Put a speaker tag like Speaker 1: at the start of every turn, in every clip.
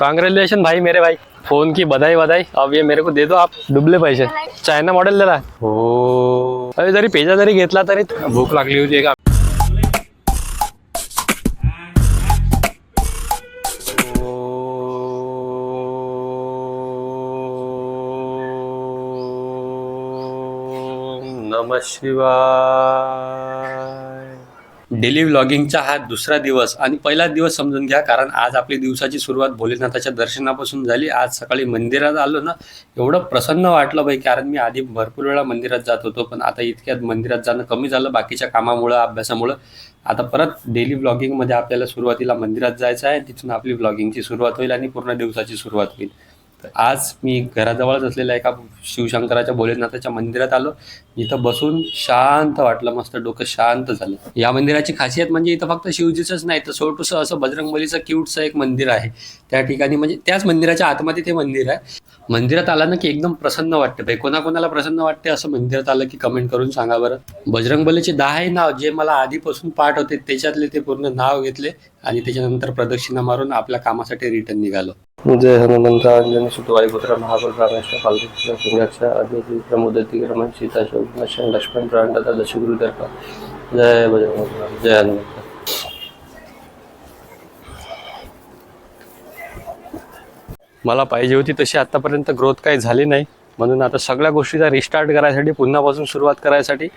Speaker 1: Congratulation भाई मेरे भाई। फ़ोन की बधाई बधाई। अब ये मेरे को दे दो आप डुबले पैसे। चायना मॉडेल दिला हो अरे जरी पेजा जरी घेतला तरी। भूक लागली होती का? नम शिवाय। डेली व्लॉगिंगचा हा दुसरा दिवस आणि पहिला दिवस समजून घ्या कारण आज आपली दिवसाची सुरुवात भोलेनाथाच्या दर्शनापासून झाली. आज सकाळी मंदिरात आलो ना एवढं प्रसन्न वाटलं बाई कारण मी आधी भरपूर वेळा मंदिरात जात होतो पण आता इतक्यात मंदिरात जाणं कमी झालं बाकीच्या कामामुळं अभ्यासामुळं. आता परत डेली व्लॉगिंगमध्ये आपल्याला सुरुवातीला मंदिरात जायचं आहे तिथून आपली व्लॉगिंगची सुरुवात होईल आणि पूर्ण दिवसाची सुरुवात होईल. आज मी घराजवळच असलेल्या एका शिवशंकराच्या भोलेनाथाच्या मंदिरात आलो. इथं बसून शांत वाटलं मस्त डोकं शांत झालं. या मंदिराची खासियत म्हणजे इथं फक्त शिवजीचंच नाही तर छोटंसं असं बजरंगबलीचं क्यूटचं एक मंदिर आहे. त्या ठिकाणी म्हणजे त्याच मंदिराच्या आतमध्ये ते मंदिर आहे. मंदिरात आलं ना की एकदम प्रसन्न वाटतं. भाई कोणाकोणाला प्रसन्न वाटते असं मंदिरात आलं की कमेंट करून सांगा बरं. बजरंगबलीचे दहा हे नाव जे मला आधीपासून पाठ होते त्याच्यातले ते पूर्ण नाव घेतले आणि त्याच्यानंतर प्रदक्षिणा मारून आपल्या कामासाठी रिटर्न निघालो. जय हनुमंत अंजनी सुतवाई पुत्र महाबल रामेश्वर पालकृष्ण सिंगाक्ष अद्वैत प्रमोदती रमण सीता शोभन लक्ष्मण प्राणदाता दशगुरु दर्पा. जय बजरंग जय हनुमंत. मला पाहिजे होती तशी आतापर्यंत ग्रोथ काही झाली नाही. म्हणून आता सगळ्या गोष्टीचा रिस्टार्ट करायसाठी पुन्हापासून सुरुवात करायसाठी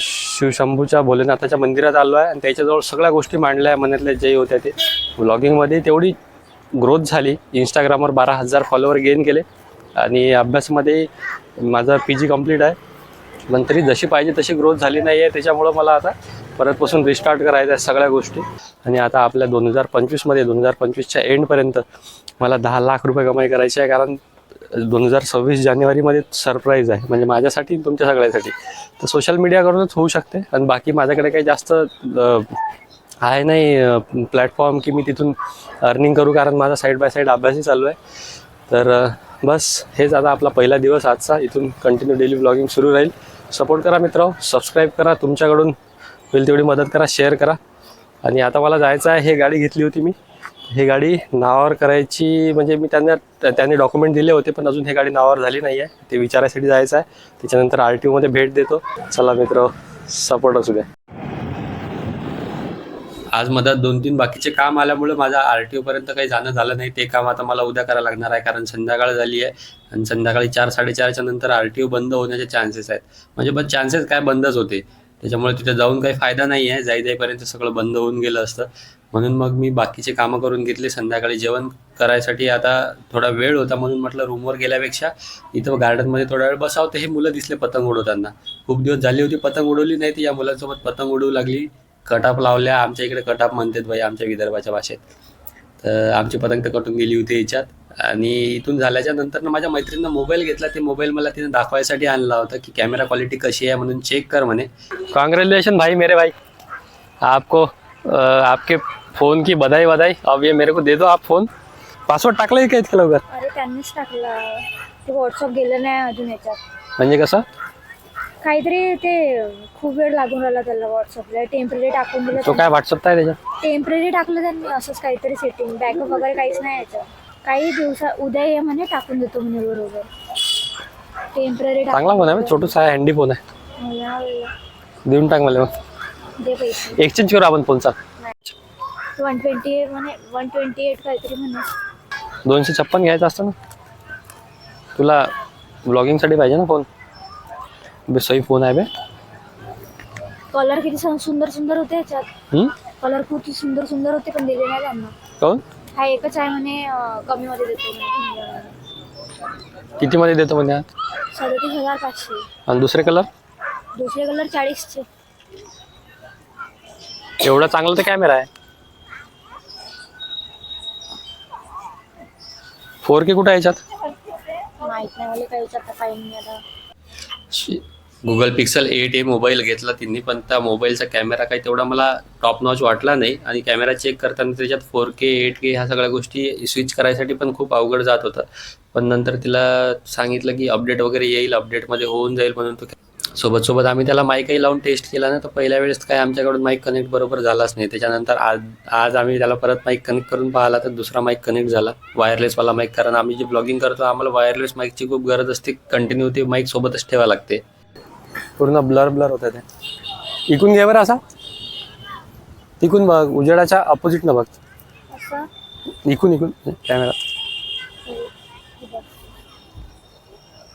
Speaker 1: शिवशंभूच्या भोलेनाथाच्या मंदिरात आलो आहे आणि त्याच्याजवळ सगळ्या गोष्टी मांडल्या आहे मनातल्या जे होत्या ते. व्लॉगिंगमध्ये तेवढी ग्रोथ झाली. इंस्टाग्रामवर बारा हजार फॉलोवर गेन केले. आणि अभ्यासमध्ये माझा पी जी कंप्लीट आहे. पण तरी जशी पाहिजे तशी ग्रोथ झाली नाही आहे त्याच्यामुळं मला आता परतपासून रिस्टार्ट करायचं आहे सगळ्या गोष्टी. आणि आता आपल्या दोन हजार पंचवीसमध्ये दोन हजार पंचवीसच्या एंडपर्यंत मला दहा लाख रुपये कमाई करायची आहे. कारण दोन हजार सव्वीस जानेवारीमध्ये सरप्राईज आहे. म्हणजे माझ्यासाठी तुमच्या सगळ्यासाठी. तर सोशल मीडियाकडूनच होऊ शकते. आणि बाकी माझ्याकडे काही जास्त आहे नाही प्लॅटफॉर्म की मी तिथून अर्निंग करू कारण माझा साईड बाय साईड अभ्यासही चालू आहे. तर बस हेच आता आपला पहिला दिवस आजचा. इथून कंटिन्यू डेली ब्लॉगिंग सुरू राहील. सपोर्ट करा मित्र सबस्क्राईब करा. तुमच्याकडून होईल तेवढी मदत करा. शेअर करा. आणि आता मला जायचं आहे. हे गाडी घेतली होती मी. ही गाडी नावावर करायची म्हणजे मी त्यांना त्यांनी डॉक्युमेंट दिले होते पण अजून हे गाडी नावावर झाली नाही आहे ते विचारायसाठी जायचं आहे. त्याच्यानंतर आर टी ओमध्ये भेट देतो. चला मित्र सपोर्ट असू द्या. आज मधात दोन तीन बाकीचे काम आल्यामुळे माझा आर टी ओपर्यंत काही जाणं झालं नाही. ते काम आता मला उद्या करायला लागणार आहे कारण संध्याकाळ झाली आहे आणि संध्याकाळी चार साडेचारच्या नंतर आर टी ओ बंद होण्याचे चान्सेस आहेत. म्हणजे बस चान्सेस काय बंदच होते. त्याच्यामुळे तिथे जाऊन काही फायदा नाही आहे. जाई जाईपर्यंत सगळं बंद होऊन गेलं असतं. म्हणून मग मी बाकीचे कामं करून घेतले. संध्याकाळी जेवण करायसाठी आता थोडा वेळ होता म्हणून म्हटलं रूमवर गेल्यापेक्षा इथं गार्डनमध्ये थोडा वेळ बसावं. तर हे मुलं दिसले पतंग उडवताना. खूप दिवस झाली होती पतंग उडवली नाही ती या मुलांसोबत पतंग उडवू लागली. कटाप लावल्या आमच्या इकडे कटाप म्हणतात बाई आमच्या विदर्भाच्या भाषेत. तर आमची पतंग तर कटून गेली होती याच्यात. आणि इथून झाल्याच्यानंतर ना माझ्या मैत्रिणीनं मोबाईल घेतला ते मोबाईल मला तिने दाखवायसाठी आणला होता की कॅमेरा क्वालिटी कशी आहे म्हणून चेक कर म्हणे. काँग्रेचुलेशन भाई मेरे भाई. आपको आपके फोन की बधाई बधाई. अब ये मेरे को दे दो आप फोन पासवर्ड टाकलं का इतकं लवकर?
Speaker 2: अरे त्यांनीच टाकला. ते व्हॉट्सअप गेलं नाही अजून याच्यात.
Speaker 1: म्हणजे कसं?
Speaker 2: काहीतरी ते खूप वेळ लागून राहिला त्याला व्हॉट्सअपला टेंपररी टाकून दिलं
Speaker 1: तो काय व्हॉट्सअप आहे त्याच्यात?
Speaker 2: टेंपररी टाकलं त्यांनी असंच काहीतरी सेटिंग बॅकअप वगैरे काहीच नाही याचं. काही दिवसा उद्या ये म्हणे टाकून देतो म्हणे बरोबर. टेंपररी
Speaker 1: चांगला फोन आहे छोटूसा आहे हँडी फोन आहे. देऊन टाक मला मग.
Speaker 2: दे पैसे.
Speaker 1: एक्सचेंज करू आपण फोनचा
Speaker 2: वन ट्वेंटी म्हणे वन ट्वेंटी एट काहीतरी म्हणे.
Speaker 1: दोनशे छप्पन घ्यायचा असतं ना? तुला ब्लॉगिंगसाठी पाहिजे ना फोन बे सही फोन आहे बे.
Speaker 2: कलर किती सं- सुंदर सुंदर होते याच्यात.
Speaker 1: हम्म?
Speaker 2: कलर खूप सुंदर सुंदर होते पण दिले नाही त्यांना.
Speaker 1: काहून
Speaker 2: हा एकच आहे म्हणे अं, कमीमध्ये देतो म्हणे.
Speaker 1: कितीमध्ये देतो म्हणजे हा?
Speaker 2: सदतीस हजार पाचशे.
Speaker 1: आणि दुसरे कलर
Speaker 2: दुसरे कलर चाळीसचे.
Speaker 1: एवढा चांगला तर कॅमेरा आहे. फोर के कुठं आहे याच्यात?
Speaker 2: माहीत नाही मला काही काही नाही आता.
Speaker 1: Google Pixel eight A mobile घेतला तिन्ही पण त्या मोबाईलचा कॅमेरा काही तेवढा मला टॉप नॉच वाटला नाही. आणि कॅमेरा चेक करताना त्याच्यात फोर के एट के ह्या सगळ्या गोष्टी स्विच करायसाठी पण खूप अवघड जात होतं. पण नंतर तिला सांगितलं की अपडेट वगैरे येईल अपडेटमध्ये होऊन जाईल म्हणून तो सोबत सोबत आम्ही त्याला माईकही लावून टेस्ट केला ना तर पहिल्या वेळेस काय आमच्याकडून माईक कनेक्ट बरोबर झालाच नाही. त्याच्यानंतर आज आज आम्ही त्याला परत माईक कनेक्ट करून पाहिला तर दुसरा माईक कनेक्ट झाला. वायरलेसवाला माईक कारण आम्ही जे ब्लॉगिंग करतो आम्हाला वायरलेस माईकची खूप गरज असते. कंटिन्यू ते माईक सोबतच ठेवावं लागते. पूर्ण ब्लर ब्लर होतं ते. इकून घे बरं असा. तिकून बघ उजेडाच्या अपोजिटनं बघ. इकून इकून कॅमेरा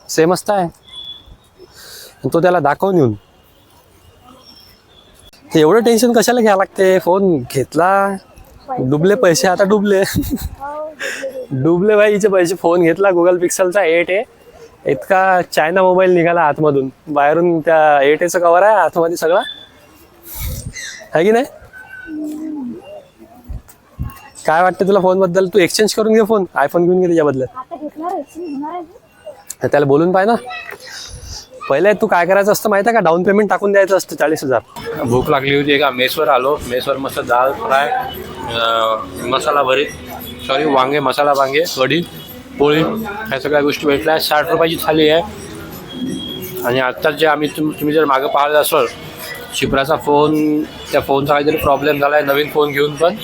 Speaker 1: सेम असतं आहे. तो त्याला दाखवून येऊन ते एवढं टेन्शन कशाला घ्यावं लागते? फोन घेतला. डुबले पैसे आता डुबले.
Speaker 2: हो, डुबले.
Speaker 1: भाईचे पैसे फोन घेतला गुगल पिक्सलचा एट ए. इतका चायना मोबाईल निघाला आतमधून. बाहेरून त्या एट एचं कवर आहे आतमध्ये सगळा. आहे की नाही? काय वाटतं तुला फोनबद्दल? तू एक्सचेंज करून घे फोन आयफोन घेऊन घे त्याच्या बदल्यात त्याला बोलून पाय ना. पहिले तू काय करायचं असतं माहिती आहे का? डाऊन पेमेंट टाकून द्यायचं असतं चाळीस हजार.
Speaker 3: भूक लागली होती एका मेसवर आलो. मेसवर मस्त दाल फ्राय मसाला भरीत. सॉरी वांगे मसाला वांगे कढी पोळी ह्या सगळ्या गोष्टी भेटल्या. साठ रुपयाची थाली आहे. आणि आत्ताच जे आम्ही तुम तुम्ही जर मागं पाहिलं असाल शिप्राचा फोन त्या फोनचा काहीतरी प्रॉब्लेम झाला आहे नवीन फोन घेऊन पण.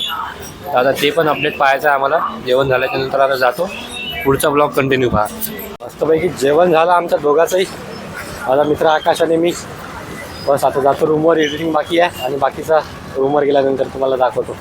Speaker 3: आता ते पण अपडेट पाहायचं आहे आम्हाला. जेवण झाल्याच्यानंतर आता जातो. पुढचा ब्लॉग कंटिन्यू पहा.
Speaker 1: मस्तपैकी जेवण झालं आमच्या दोघाचंही. माझा मित्र आकाश आणि मी. बस आता जातो रूमवर एडिटिंग बाकी आहे. आणि बाकीचा रूमवर गेल्यानंतर तुम्हाला दाखवतो.